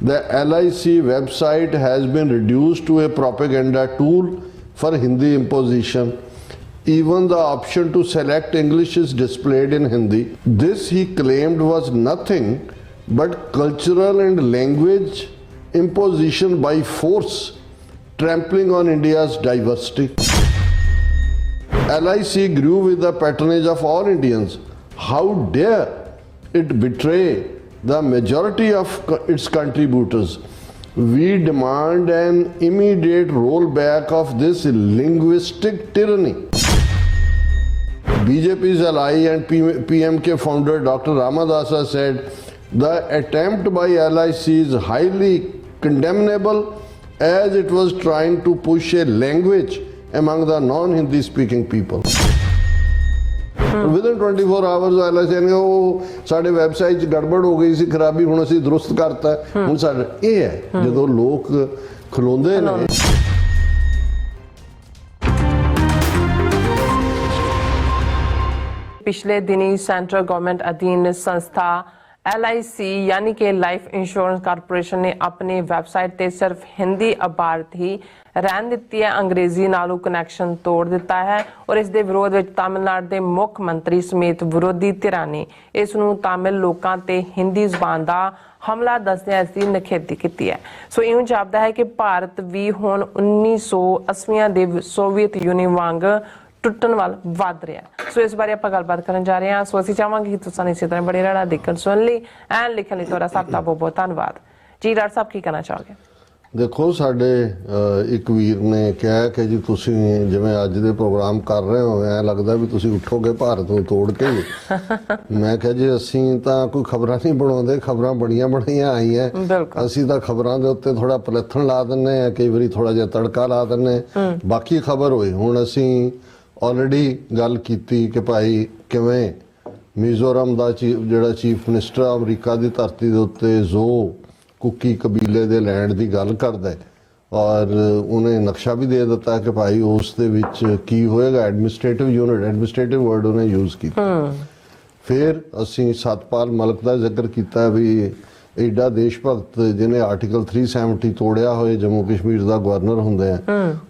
The LIC website has been reduced to a propaganda tool for Hindi imposition. Even the option to select English is displayed in Hindi. This he claimed was nothing but cultural and language imposition by force, trampling on India's diversity. LIC grew with the patronage of all Indians. How dare it betray the majority of its contributors? We demand an immediate rollback of this linguistic tyranny. BJP's ally and PMK founder Dr. Ramadasa said the attempt by LIC is highly condemnable as it was trying to push a language among the non Hindi speaking people. Within 24 hours LIC ਨੇ ਉਹ ਸਾਡੇ website 'ਚ ਗੜਬੜ ਹੋ ਗਈ ਸੀ ਖਰਾਬੀ ਹੁਣ ਅਸੀਂ ਦਰੁਸਤ ਕਰਤਾ। ਹੁਣ ਸਾਡਾ ਇਹ ਹੈ ਜਦੋਂ ਲੋਕ ਖਲੋਂਦੇ ਨੇ ਪਿਛਲੇ ਦਿਨੀ ਸੈਂਟਰਲ ਗਵਰਨਮੈਂਟ ਅਧੀਨ ਸੰਸਥਾ LIC ਯਾਨੀ ਕਿ ਲਾਈਫ ਇੰਸ਼ੋਰੈਂਸ ਕਾਰਪੋਰੇਸ਼ਨ ਨੇ ਆਪਣੀ ਵੈਬਸਾਈਟ ਤੇ ਸਿਰਫ ਹਿੰਦੀ ਅਬਾਰਤ ਹੀ ਰਹਿਣ ਦਿੱਤੀ ਹੈ। ਅੰਗਰੇਜ਼ੀ ਨਾਲੋਂ ਕਨੈਕਸ਼ਨ ਤੋੜ ਦਿੱਤਾ ਹੈ ਔਰ ਇਸ ਦੇ ਵਿਰੋਧ ਵਿੱਚ ਤਾਮਿਲਨਾਡੂ ਦੇ ਮੁੱਖ ਮੰਤਰੀ ਸਮੇਤ ਵਿਰੋਧੀ ਧਿਰਾਂ ਨੇ ਇਸ ਨੂੰ ਤਾਮਿਲ ਲੋਕਾਂ ਤੇ ਹਿੰਦੀ ਜ਼ੁਬਾਨ ਦਾ ਹਮਲਾ ਦੱਸਦਿਆਂ ਇਸ ਦੀ ਨਿਖੇਧੀ ਕੀਤੀ ਹੈ। ਸੋ ਇਉਂ ਜਾਪਦਾ ਹੈ ਕਿ ਭਾਰਤ ਵੀ ਹੁਣ 1980ਾਂ ਦੇ ਸੋਵੀਅਤ ਯੂਨੀਅਨ ਵਾਂਗ ਟੁੱਟਣ ਵੱਲ ਵੱਧ ਰਿਹਾ। ਸੋ ਇਸ ਬਾਰੇ ਆਪਾਂ ਗੱਲਬਾਤ ਕਰਨ ਜਾ ਰਹੇ ਹਾਂ। ਸੋ ਅਸੀਂ ਚਾਹਾਂਗੇ ਕਿ ਤੁਸੀਂ ਇਸੇ ਤਰ੍ਹਾਂ ਬੜੇ ਰਹਿਣਾ ਦੇਖਣ ਸੁਣ ਲਈ ਐਂਡ ਲਿਖਣ ਲਈ ਤੁਹਾਡਾ ਸਭ ਦਾ ਬਹੁਤ ਬਹੁਤ ਧੰਨਵਾਦ। ਜੀ ਡਾਕਟਰ ਸਾਹਿਬ ਕੀ ਕਹਿਣਾ ਚਾਹੋਗੇ? ਦੇਖੋ ਸਾਡੇ ਇੱਕ ਵੀਰ ਨੇ ਕਿਹਾ ਕਿ ਜੀ ਤੁਸੀਂ ਜਿਵੇਂ ਅੱਜ ਦੇ ਪ੍ਰੋਗਰਾਮ ਕਰ ਰਹੇ ਹੋ ਐ ਲੱਗਦਾ ਵੀ ਤੁਸੀਂ ਉੱਠੋਗੇ ਭਾਰਤ ਨੂੰ ਤੋੜ ਕੇ ਮੈਂ ਕਿਹਾ ਜੀ ਅਸੀਂ ਤਾਂ ਕੋਈ ਖਬਰਾਂ ਨਹੀਂ ਬਣਾਉਂਦੇ ਖਬਰਾਂ ਬੜੀਆਂ ਬੜੀਆਂ ਆਈਆਂ। ਅਸੀਂ ਤਾਂ ਖਬਰਾਂ ਦੇ ਉੱਤੇ ਥੋੜਾ ਪਲੱਥਣ ਲਾ ਦਿੰਨੇ ਆ ਕਈ ਵਾਰੀ ਥੋੜਾ ਜਿਹਾ ਤੜਕਾ ਲਾ ਦਿੰਨੇ ਬਾਕੀ ਖਬਰ ਹੋਏ ਹੁਣ ਅਸੀਂ ਆਲਰੇਡੀ ਗੱਲ ਕੀਤੀ ਕਿ ਭਾਈ ਕਿਵੇਂ ਮਿਜ਼ੋਰਮ ਦਾ ਚੀਫ ਜਿਹੜਾ ਚੀਫ ਮਿਨਿਸਟਰ ਅਮਰੀਕਾ ਦੀ ਧਰਤੀ ਦੇ ਉੱਤੇ ਜ਼ੋ ਕੁੱਕੀ ਕਬੀਲੇ ਦੇ ਲੈਂਡ ਦੀ ਗੱਲ ਕਰਦਾ ਹੈ ਔਰ ਉਹਨੇ ਨਕਸ਼ਾ ਵੀ ਦੇ ਦਿੱਤਾ ਕਿ ਭਾਈ ਉਸ ਦੇ ਵਿੱਚ ਕੀ ਹੋਏਗਾ ਐਡਮਿਨਿਸਟ੍ਰੇਟਿਵ ਯੂਨਿਟ ਐਡਮਿਨਿਸਟ੍ਰੇਟਿਵ ਵਰਡ ਉਹਨੇ ਯੂਜ਼ ਕੀਤਾ। ਫਿਰ ਅਸੀਂ ਸਤਪਾਲ ਮਲਕ ਦਾ ਜ਼ਿਕਰ ਕੀਤਾ ਵੀ ਐਡਾ ਦੇਸ਼ ਭਗਤ ਜਿਹਨੇ ਆਰਟੀਕਲ 370 ਤੋੜਿਆ ਹੋਏ ਜੰਮੂ ਕਸ਼ਮੀਰ ਦਾ ਗਵਰਨਰ ਹੁੰਦੇ ਆ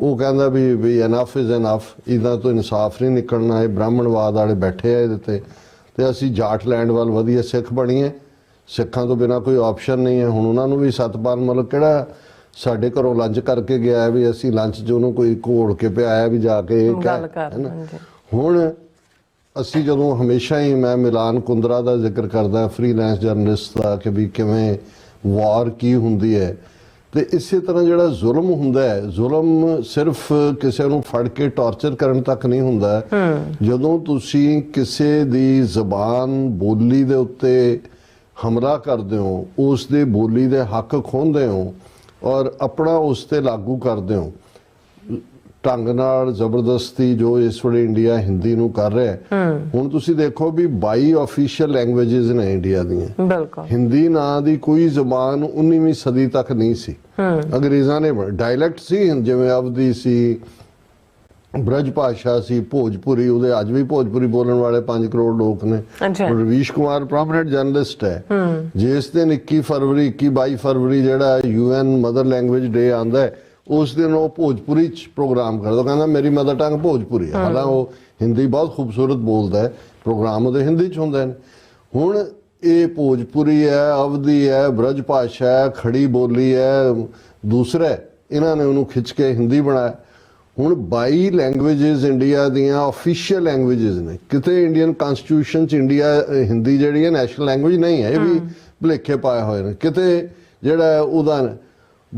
ਉਹ ਕਹਿੰਦਾ ਵੀ ਵੀ ਇਨਫ ਇਜ਼ ਇਨਫ ਇਹਦਾ ਤੋਂ ਇਨਸਾਫ ਨਹੀਂ ਨਿਕਲਣਾ ਇਹ ਬ੍ਰਾਹਮਣਵਾਦ ਵਾਲੇ ਬੈਠੇ ਆ ਇਹਦੇ ਤੇ। ਤੇ ਅਸੀਂ ਜਾਟ ਲੈਂਡ ਵੱਲ ਵਧੀਆ ਸਿੱਖ ਬਣੀਏ। ਸਿੱਖਾਂ ਤੋਂ ਬਿਨਾ ਕੋਈ ਆਪਸ਼ਨ ਨਹੀਂ ਹੈ। ਹੁਣ ਉਹਨਾਂ ਨੂੰ ਵੀ ਸਤਪਾਲ ਮਲਕ ਕਿਹੜਾ ਸਾਡੇ ਘਰੋਂ ਲੰਚ ਕਰਕੇ ਗਿਆ ਵੀ ਅਸੀਂ ਲੰਚ 'ਚ ਉਹਨੂੰ ਕੋਈ ਘੋੜ ਕੇ ਪਿਆਇਆ ਵੀ ਜਾ ਕੇ ਇਹ ਕਹਿ- ਹੁਣ ਅਸੀਂ ਜਦੋਂ ਹਮੇਸ਼ਾ ਹੀ ਮੈਂ ਮਿਲਾਨ ਕੁੰਦਰਾ ਦਾ ਜ਼ਿਕਰ ਕਰਦਾ ਫ੍ਰੀਲੈਂਸ ਜਰਨਲਿਸਟ ਦਾ ਕਿ ਵੀ ਕਿਵੇਂ ਵਾਰ ਕੀ ਹੁੰਦੀ ਹੈ ਤੇ ਇਸੇ ਤਰ੍ਹਾਂ ਜਿਹੜਾ ਜ਼ੁਲਮ ਹੁੰਦਾ ਹੈ ਜ਼ੁਲਮ ਸਿਰਫ ਕਿਸੇ ਨੂੰ ਫੜ ਕੇ ਟਾਰਚਰ ਕਰਨ ਤੱਕ ਨਹੀਂ ਹੁੰਦਾ। ਜਦੋਂ ਤੁਸੀਂ ਕਿਸੇ ਦੀ ਜ਼ਬਾਨ ਬੋਲੀ ਦੇ ਉੱਤੇ ਹਮਲਾ ਕਰਦੇ ਹੋ ਉਸ ਦੇ ਬੋਲੀ ਦੇ ਹੱਕ ਖੋਹਦੇ ਹੋ ਔਰ ਆਪਣਾ ਉਸ ਤੇ ਲਾਗੂ ਕਰਦੇ ਹੋ ਢੰਗ ਨਾਲ ਜ਼ਬਰਦਸਤੀ ਜੋ ਇਸ ਵੇਲੇ ਇੰਡੀਆ ਹਿੰਦੀ ਨੂੰ ਕਰ ਰਿਹਾ ਹੈ ਹੁਣ ਤੁਸੀਂ ਦੇਖੋ ਵੀ 22 ਆਫੀਸ਼ੀਅਲ ਲੈਂਗੁਏਜਸ ਨੇ ਇੰਡੀਆ ਦੀਆਂ। ਬਿਲਕੁਲ। ਹਿੰਦੀ ਨਾਂ ਦੀ ਕੋਈ ਜ਼ੁਬਾਨ 19ਵੀਂ ਸਦੀ ਤੱਕ ਨਹੀਂ ਸੀ। ਅੰਗਰੇਜ਼ਾਂ ਨੇ ਡਾਇਲੈਕਟ ਸੀ ਜਿਵੇਂ ਅਵਧੀ ਸੀ ਬ੍ਰਜ ਭਾਸ਼ਾ ਸੀ ਭੋਜਪੁਰੀ ਉਹਦੇ ਅੱਜ ਵੀ ਭੋਜਪੁਰੀ ਬੋਲਣ ਵਾਲੇ 5 ਕਰੋੜ ਲੋਕ ਨੇ। ਰਵੀਸ਼ ਕੁਮਾਰ ਪ੍ਰੋਮਿਨੈਂਟ ਜਰਨਲਿਸਟ ਹੈ। ਜਿਸ ਦਿਨ 21 ਫਰਵਰੀ 21 22 ਫਰਵਰੀ ਜਿਹੜਾ ਯੂਐਨ ਮਦਰ ਲੈਂਗੁਏਜ ਡੇ ਆਂਦਾ ਹੈ ਉਸ ਦਿਨ ਉਹ ਭੋਜਪੁਰੀ ਚ ਪ੍ਰੋਗਰਾਮ ਕਰਦਾ। ਕਹਿੰਦਾ ਮੇਰੀ ਮਦਰ ਟੰਗ ਭੋਜਪੁਰੀ ਹੈ। ਹਾਲਾਂ ਉਹ ਹਿੰਦੀ ਬਹੁਤ ਖੂਬਸੂਰਤ ਬੋਲਦਾ ਹੈ। ਪ੍ਰੋਗਰਾਮ ਉਹਦੇ ਹਿੰਦੀ ਚ ਹੁੰਦੇ ਨੇ ਹੁਣ ਇਹ ਭੋਜਪੁਰੀ ਹੈ ਅਵਧੀ ਹੈ ਬ੍ਰਜ ਭਾਸ਼ਾ ਹੈ ਖੜੀ ਬੋਲੀ ਹੈ ਦੂਸਰਾ। ਇਹਨਾਂ ਨੇ ਉਹਨੂੰ ਖਿੱਚ ਕੇ ਹਿੰਦੀ ਬਣਾਇਆ। ਹੁਣ 22 ਲੈਂਗੁਏਜਸ ਇੰਡੀਆ ਦੀਆਂ ਆਫੀਸ਼ੀਅਲ ਲੈਂਗੁਏਜਸ ਨੇ। ਕਿਤੇ ਇੰਡੀਅਨ ਕਨਸਟੀਟਿਊਸ਼ਨ ਚ ਇੰਡੀਆ ਹਿੰਦੀ ਜਿਹੜੀ ਹੈ ਨੈਸ਼ਨਲ ਲੈਂਗੁਏਜ ਨਹੀਂ ਹੈ। ਇਹ ਵੀ ਭੁਲੇਖੇ ਪਾਏ ਹੋਏ ਨੇ। ਕਿਤੇ ਜਿਹੜਾ ਉਹਦਾ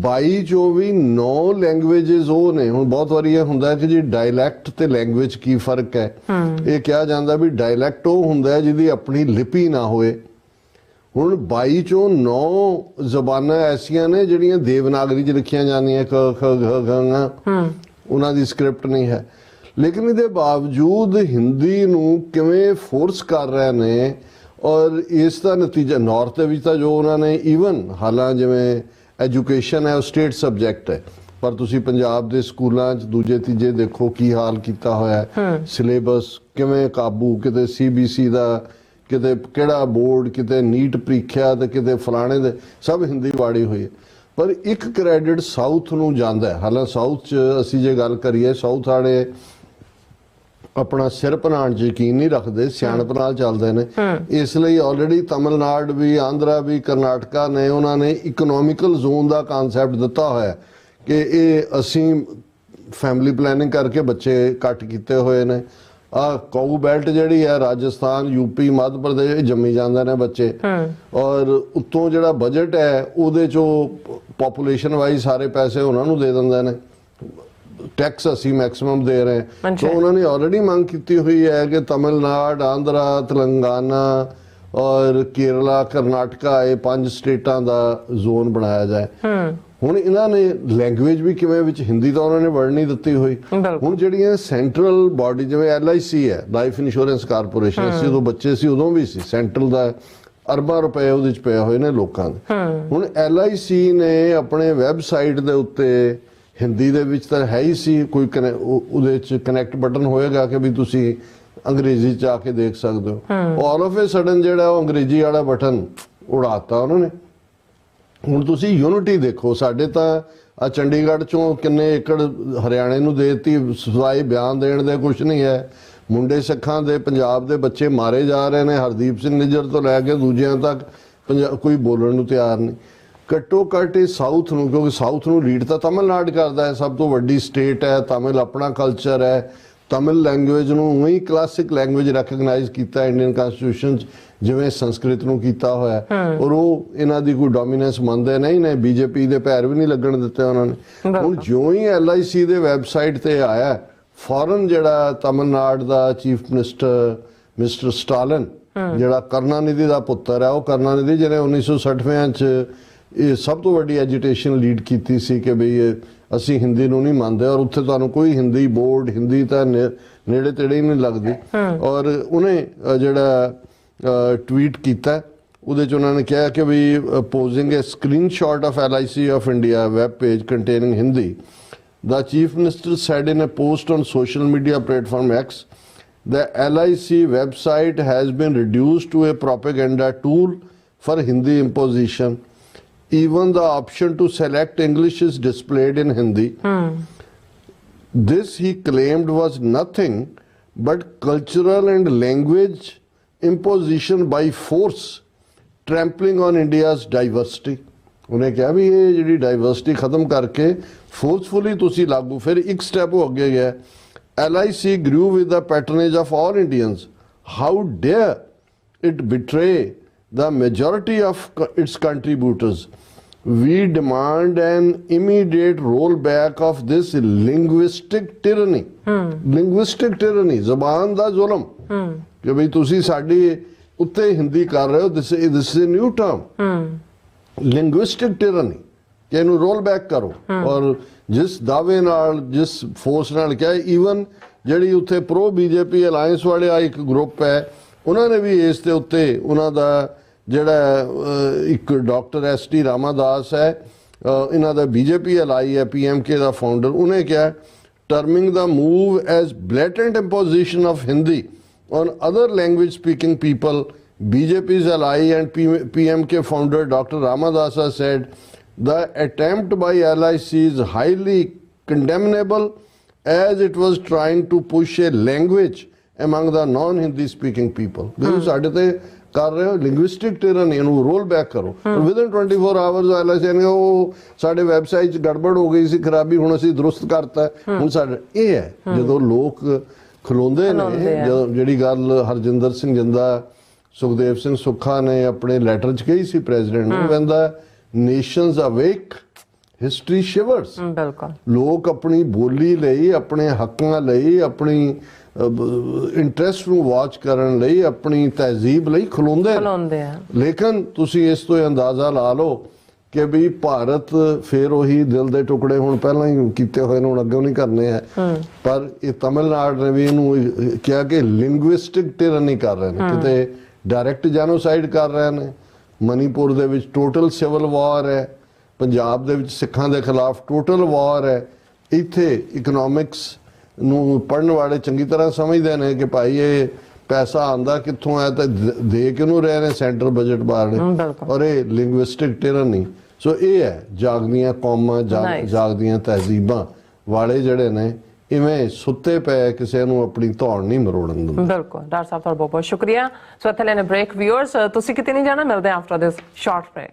22 ਚੋਂ ਵੀ 9 ਲੈਂਗੁਏਜਸ ਉਹ ਨੇ ਹੁਣ ਬਹੁਤ ਵਾਰੀ ਇਹ ਹੁੰਦਾ ਕਿ ਜੀ ਡਾਇਲੈਕਟ ਤੇ ਲੈਂਗੁਏਜ ਕੀ ਫ਼ਰਕ ਹੈ? ਇਹ ਕਿਹਾ ਜਾਂਦਾ ਵੀ ਡਾਇਲੈਕਟ ਉਹ ਹੁੰਦਾ ਜਿਹਦੀ ਆਪਣੀ ਲਿਪੀ ਨਾ ਹੋਵੇ। ਹੁਣ 22 ਚੋਂ 9 ਜ਼ਬਾਨਾਂ ਐਸੀਆਂ ਨੇ ਜਿਹੜੀਆਂ ਦੇਵਨਾਗਰੀ 'ਚ ਲਿਖੀਆਂ ਜਾਂਦੀਆਂ ਕ ਖ ਗ ङ ਉਹਨਾਂ ਦੀ ਸਕ੍ਰਿਪਟ ਨਹੀਂ ਹੈ। ਲੇਕਿਨ ਇਹਦੇ ਬਾਵਜੂਦ ਹਿੰਦੀ ਨੂੰ ਕਿਵੇਂ ਫੋਰਸ ਕਰ ਰਹੇ ਨੇ ਔਰ ਇਸ ਦਾ ਨਤੀਜਾ ਨਾਰਥ ਦੇ ਵਿੱਚ ਤਾਂ ਜੋ ਉਹਨਾਂ ਨੇ ਈਵਨ ਹਾਲਾਂ ਜਿਵੇਂ ਐਜੂਕੇਸ਼ਨ ਹੈ ਉਹ ਸਟੇਟ ਸਬਜੈਕਟ ਹੈ। ਪਰ ਤੁਸੀਂ ਪੰਜਾਬ ਦੇ ਸਕੂਲਾਂ 'ਚ ਦੂਜੇ ਤੀਜੇ ਦੇਖੋ ਕੀ ਹਾਲ ਕੀਤਾ ਹੋਇਆ ਹੈ। ਸਿਲੇਬਸ ਕਿਵੇਂ ਕਾਬੂ ਕਿਤੇ ਸੀਬੀਸੀ ਦਾ ਕਿਤੇ ਕਿਹੜਾ ਬੋਰਡ ਕਿਤੇ ਨੀਟ ਪ੍ਰੀਖਿਆ ਤੇ ਕਿਤੇ ਫਲਾਣੇ ਦੇ ਸਭ ਹਿੰਦੀ ਵਾੜੀ ਹੋਈ ਹੈ। ਪਰ ਇੱਕ ਕ੍ਰੈਡਿਟ ਸਾਊਥ ਨੂੰ ਜਾਂਦਾ ਹੈ। ਹਾਲਾਂ ਸਾਊਥ 'ਚ ਅਸੀਂ ਜੇ ਗੱਲ ਕਰੀਏ ਸਾਊਥ ਵਾਲੇ ਆਪਣਾ ਸਿਰ 'ਚ ਯਕੀਨ ਨਹੀਂ ਰੱਖਦੇ ਸਿਆਣਪ ਨਾਲ ਚੱਲਦੇ ਨੇ। ਇਸ ਲਈ ਆਲਰੇਡੀ ਤਮਿਲਨਾਡੂ ਵੀ ਆਂਧਰਾ ਵੀ ਕਰਨਾਟਕਾ ਨੇ ਉਹਨਾਂ ਨੇ ਇਕਨੋਮਿਕਲ ਜ਼ੋਨ ਦਾ ਕਨਸੈਪਟ ਦਿੱਤਾ ਹੋਇਆ ਕਿ ਇਹ ਅਸੀਂ ਫੈਮਿਲੀ ਪਲੈਨਿੰਗ ਕਰਕੇ ਬੱਚੇ ਕੱਟ ਕੀਤੇ ਹੋਏ ਨੇ। ਆ ਕਾਊ ਬੈਲਟ ਜਿਹੜੀ ਹੈ ਰਾਜਸਥਾਨ ਯੂਪੀ ਮੱਧ ਪ੍ਰਦੇਸ਼ ਜੰਮੀ ਜਾਂਦੇ ਨੇ ਬੱਚੇ। ਔਰ ਉੱਤੋਂ ਜਿਹੜਾ ਬਜਟ ਹੈ ਉਹਦੇ ਚੋਂ ਪੋਪੂਲੇਸ਼ਨ ਵਾਈਜ਼ ਸਾਰੇ ਪੈਸੇ ਉਹਨਾਂ ਨੂੰ ਦੇ ਦਿੰਦੇ ਨੇ। ਟੈਕਸ ਅਸੀਂ ਮੈਕਸਿਮਮ ਦੇ ਰਹੇ ਹਾਂ। ਤਾਂ ਉਹਨਾਂ ਨੇ ਆਲਰੇਡੀ ਮੰਗ ਕੀਤੀ ਹੋਈ ਹੈ ਕਿ ਤਮਿਲਨਾਡੂ ਆਂਧਰਾ ਤੇਲੰਗਾਨਾ ਔਰ ਕੇਰਲਾ ਕਰਨਾਟਕਾ ਇਹ ਪੰਜ ਸਟੇਟਾਂ ਦਾ ਜ਼ੋਨ ਬਣਾਇਆ ਜਾਏ। ਹੁਣ ਇਹਨਾਂ ਨੇ ਲੈਂਗੁਏਜ ਵੀ ਕਿਵੇਂ ਵਿੱਚ ਹਿੰਦੀ ਤਾਂ ਉਹਨਾਂ ਨੇ ਵਰਡ ਨਹੀਂ ਦਿੱਤੀ ਹੋਈ। ਹੁਣ ਜਿਹੜੀਆਂ ਸੈਂਟਰਲ ਬਾਡੀ ਜਿਵੇਂ ਐਲਆਈਸੀ ਹੈ ਲਾਈਫ ਇੰਸ਼ੋਰੈਂਸ ਕਾਰਪੋਰੇਸ਼ਨ ਅਸੀਂ ਜਦੋਂ ਬੱਚੇ ਸੀ ਉਦੋਂ ਵੀ ਸੀ। ਸੈਂਟਰਲ ਦਾ ਅਰਬਾਂ ਰੁਪਏ ਉਹਦੇ ਚ ਪਏ ਹੋਏ ਨੇ ਲੋਕਾਂ ਦੇ। ਹੁਣ ਐਲਆਈਸੀ ਨੇ ਆਪਣੇ ਵੈਬਸਾਈਟ ਦੇ ਉੱਤੇ ਹਿੰਦੀ ਦੇ ਵਿੱਚ ਤਾਂ ਹੈ ਹੀ ਸੀ ਕੋਈ ਉਹਦੇ ਚ ਕਨੈਕਟ ਬਟਨ ਹੋਏਗਾ ਕਿ ਵੀ ਤੁਸੀਂ ਅੰਗਰੇਜ਼ੀ ਚ ਆ ਕੇ ਦੇਖ ਸਕਦੇ ਹੋ। ਆਲ ਆਫ ਅ ਸਡਨ ਜਿਹੜਾ ਉਹ ਅੰਗਰੇਜ਼ੀ ਵਾਲਾ ਬਟਨ ਉਡਾਤਾ ਉਹਨਾਂ। ਨੇ ਹੁਣ ਤੁਸੀਂ ਯੂਨਿਟੀ ਦੇਖੋ ਸਾਡੇ ਤਾਂ ਆ ਚੰਡੀਗੜ੍ਹ ਚੋਂ ਕਿੰਨੇ ਏਕੜ ਹਰਿਆਣੇ ਨੂੰ ਦੇਤੀ ਸਵਾਈ ਬਿਆਨ ਦੇਣ ਦੇ ਕੁਝ ਨਹੀਂ ਹੈ। ਮੁੰਡੇ ਸਿੱਖਾਂ ਦੇ ਪੰਜਾਬ ਦੇ ਬੱਚੇ ਮਾਰੇ ਜਾ ਰਹੇ ਨੇ ਹਰਦੀਪ ਸਿੰਘ ਨਿੱਜਰ ਤੋਂ ਲੈ ਕੇ ਦੂਜਿਆਂ ਤੱਕ ਕੋਈ ਬੋਲਣ ਨੂੰ ਤਿਆਰ ਨਹੀਂ। ਘੱਟੋ ਘੱਟ ਇਹ ਸਾਊਥ ਨੂੰ ਕਿਉਂਕਿ ਸਾਊਥ ਨੂੰ ਲੀਡ ਤਾਂ ਤਮਿਲਨਾਡੂ ਕਰਦਾ ਹੈ ਸਭ ਤੋਂ ਵੱਡੀ ਸਟੇਟ ਹੈ ਤਮਿਲ ਆਪਣਾ ਕਲਚਰ ਹੈ ਤਮਿਲ ਲੈਂਗੁਏਜ ਨੂੰ ਉਹੀ ਕਲਾਸਿਕ ਲੈਂਗੁਏਜ ਰੈਕਗਨਾਈਜ਼ ਕੀਤਾ ਇੰਡੀਅਨ ਕਨਸਟੀਟਿਊਸ਼ਨ ਜਿਵੇਂ ਸੰਸਕ੍ਰਿਤ ਨੂੰ ਕੀਤਾ ਹੋਇਆ। ਔਰ ਉਹ ਇਹਨਾਂ ਦੀ ਕੋਈ ਡੋਮੀਨੈਂਸ ਮੰਨਦੇ ਨਹੀਂ ਨੇ ਬੀਜੇਪੀ ਦੇ ਪੈਰ ਵੀ ਨਹੀਂ ਲੱਗਣ ਦਿੱਤੇ ਉਹਨਾਂ ਨੇ। ਹੁਣ ਜਿਉਂ ਹੀ ਐਲਆਈਸੀ ਦੇ ਵੈਬਸਾਈਟ ਤੇ ਆਇਆ ਫੌਰਨ ਜਿਹੜਾ ਤਮਿਲਨਾਡੂ ਦਾ ਚੀਫ ਮਿਨਿਸਟਰ ਮਿਸਟਰ ਸਟਾਲਿਨ ਜਿਹੜਾ ਕਰਨਾਨਿਧੀ ਦਾ ਪੁੱਤਰ ਹੈ ਉਹ ਕਰਨਾਨਿਧੀ ਜਿਹਨੇ 1960ਵਿਆਂ ਚ ਇਹ ਸਭ ਤੋਂ ਵੱਡੀ ਐਜੀਟੇਸ਼ਨ ਲੀਡ ਕੀਤੀ ਸੀ ਕਿ ਬਈ ਇਹ ਅਸੀਂ ਹਿੰਦੀ ਨੂੰ ਨਹੀਂ ਮੰਨਦੇ ਔਰ ਉੱਥੇ ਤੁਹਾਨੂੰ ਕੋਈ ਹਿੰਦੀ ਬੋਰਡ ਹਿੰਦੀ ਤਾਂ ਨੇੜੇ ਤੇੜੇ ਹੀ ਨਹੀਂ ਲੱਗਦੀ ਔਰ ਉਹਨੇ ਅ, ਜਿਹੜਾ ਟਵੀਟ ਕੀਤਾ ਉਹਦੇ ਚ ਉਹਨਾਂ ਨੇ ਕਿਹਾ ਕਿ ਵੀ posing a screenshot of LIC of India web page containing Hindi The Chief Minister said in a post on social media platform X, the LIC website has been reduced to a propaganda tool for Hindi imposition. Even the option to select English is displayed in Hindi. This, he claimed, was nothing but cultural and language imposition by force, trampling on India's diversity. ਉਹਨੇ ਕਿਹਾ ਵੀ ਇਹ ਜਿਹੜੀ diversity ਖਤਮ ਕਰਕੇ forcefully ਤੁਸੀਂ ਲਾਗੂ ਫਿਰ ਇੱਕ ਸਟੈਪ ਹੋ ਅੱਗੇ ਗਿਆ LIC grew with the patronage of all Indians. How dare it betray the majority of its contributors? We demand an immediate rollback of this linguistic tyranny. Linguistic tyranny, ਜ਼ਬਾਨ ਦਾ ਜ਼ੁਲਮ ਕਿ ਵੀ ਤੁਸੀਂ ਸਾਡੀ ਉੱਤੇ ਹਿੰਦੀ ਕਰ ਰਹੇ ਹੋ this this is new term linguistic tyranny ਕਿ ਇਹਨੂੰ ਰੋਲ ਬੈਕ ਕਰੋ ਔਰ ਜਿਸ ਦਾਅਵੇ ਨਾਲ ਜਿਸ ਫੋਰਸ ਨਾਲ ਕਿਹਾ ਈਵਨ ਜਿਹੜੀ ਉੱਥੇ ਪ੍ਰੋ ਬੀਜੇਪੀ ਅਲਾਈਅੰਸ ਵਾਲੇ ਆ ਇੱਕ ਗਰੁੱਪ ਹੈ ਉਹਨਾਂ ਨੇ ਵੀ ਇਸ ਦੇ ਉੱਤੇ ਉਹਨਾਂ ਦਾ ਜਿਹੜਾ ਇੱਕ ਡਾਕਟਰ ਐਸ ਟੀ ਰਾਮਾਦਾਸ ਹੈ ਇਹਨਾਂ ਦਾ ਬੀਜੇਪੀ ਅਲਾਈ ਹੈ ਪੀਐਮਕੇ ਦਾ ਫਾਊਂਡਰ ਉਹਨੇ ਕਿਹਾ terming the move as blatant imposition of Hindi on other language speaking people. BJP's ally and P- PMK founder Dr. Ramadasa said the attempt by LIC is highly condemnable as it was trying to push a language among the non-Hindi speaking people. ਵੀ ਸਾਡੇ ਤੇ ਕਰ ਰਹੇ ਹੋ linguistic tyranny ਇਹਨੂੰ roll back ਕਰੋ। Within 24 hours LIC ਨੇ ਉਹ ਸਾਡੇ ਵੈਬਸਾਈਟ 'ਚ ਗੜਬੜ ਹੋ ਗਈ ਸੀ ਖਰਾਬੀ ਹੁਣ ਅਸੀਂ ਦਰੁਸਤ ਕਰਤਾ। ਹੁਣ ਸਾਡਾ ਇਹ ਹੈ ਜਦੋਂ ਲੋਕ ਖਲੋਂਦੇ ਨੇ ਜਿਹੜੀ ਗੱਲ ਹਰਜਿੰਦਰ ਸਿੰਘ ਜਿੰਦਾ ਸੁਖਦੇਵ ਸਿੰਘ ਸੁੱਖਾ ਨੇ ਆਪਣੇ ਲੈਟਰ 'ਚ ਕਹੀ ਸੀ ਪ੍ਰੈਜ਼ੀਡੈਂਟ ਨੂੰ ਕਹਿੰਦਾ ਨੇਸ਼ਨਸ ਅਵੇਕ ਹਿਸਟਰੀ ਸ਼ਿਵਰਸ ਬਿਲਕੁਲ। ਲੋਕ ਆਪਣੀ ਬੋਲੀ ਲਈ ਆਪਣੇ ਹੱਕਾਂ ਲਈ ਆਪਣੀ ਇੰਟਰਸਟ ਨੂੰ ਵਾਚ ਕਰਨ ਲਈ ਆਪਣੀ ਤਹਿਜ਼ੀਬ ਲਈ ਖਲੋਂਦੇ ਖਲੋਂਦੇ ਆ। ਲੇਕਿਨ ਤੁਸੀਂ ਇਸ ਤੋਂ ਅੰਦਾਜ਼ਾ ਲਾ ਲਓ ਕਿ ਵੀ ਭਾਰਤ ਫੇਰ ਉਹੀ ਦਿਲ ਦੇ ਟੁਕੜੇ ਹੁਣ ਪਹਿਲਾਂ ਹੀ ਕੀਤੇ ਹੋਏ ਨੇ ਹੁਣ ਅੱਗੇ ਨਹੀਂ ਕਰਨੇ ਆ ਪਰ ਇਹ ਤਮਿਲਨਾਡੂ ਨੇ ਵੀ ਇਹਨੂੰ ਇਹ ਕਿਹਾ ਕਿ ਲਿੰਗੁਇਸਟਿਕ ਟਿਰਨੀ ਕਰ ਰਹੇ ਨੇ। ਕਿਤੇ ਡਾਇਰੈਕਟ ਜੈਨੋਸਾਈਡ ਕਰ ਰਹੇ ਨੇ। ਮਨੀਪੁਰ ਦੇ ਵਿੱਚ ਟੋਟਲ ਸਿਵਲ ਵਾਰ ਹੈ। ਪੰਜਾਬ ਦੇ ਵਿੱਚ ਸਿੱਖਾਂ ਦੇ ਖਿਲਾਫ ਟੋਟਲ ਵਾਰ ਹੈ। ਇੱਥੇ ਇਕਨੋਮਿਕਸ ਨੂੰ ਪੜਨ ਵਾਲੇ ਚੰਗੀ ਤਰ੍ਹਾਂ ਸਮਝਦੇ ਨੇ ਕਿ ਭਾਈ ਇਹ ਪੈਸਾ ਆਂਦਾ ਕਿੱਥੋਂ ਆਇਆ ਤਾਂ ਦ- ਕਿਹਨੂੰ ਰਹੇ ਨੇ। ਸੈਂਟਰ ਬਜਟ ਬਿਲਕੁਲ। ਔਰ ਇਹ ਲਿੰਗੁਇਸਟਿਕ ਟੇਰਨ ਸੋ ਇਹ ਹੈ ਜਾਗਦੀਆਂ ਕੌਮਾਂ. ਜਾਗਦੀਆਂ ਤਹਿਜ਼ੀਬਾਂ ਵਾਲੇ ਜਿਹੜੇ ਨੇ ਇਵੇਂ ਸੁੱਤੇ ਪਏ ਕਿਸੇ ਨੂੰ ਆਪਣੀ ਧੌਣ ਨਹੀਂ ਮਰੋੜਨ ਦਿੰਦੇ। ਬਿਲਕੁਲ। ਡਾਕਟਰ ਸਾਹਿਬ ਤੁਹਾਡਾ ਬਹੁਤ ਬਹੁਤ ਸ਼ੁਕਰੀਆ। ਸੋ ਇੱਥੇ ਲੈਣੇ ਬ੍ਰੇਕ ਵਿਊਅਰਸ ਤੁਸੀਂ ਕਿਤੇ ਨਹੀਂ ਜਾਣਾ? ਮਿਲਦੇ ਆਫਟਰ ਦਿਸ ਸ਼ਾਰਟ ਬ੍ਰੇਕ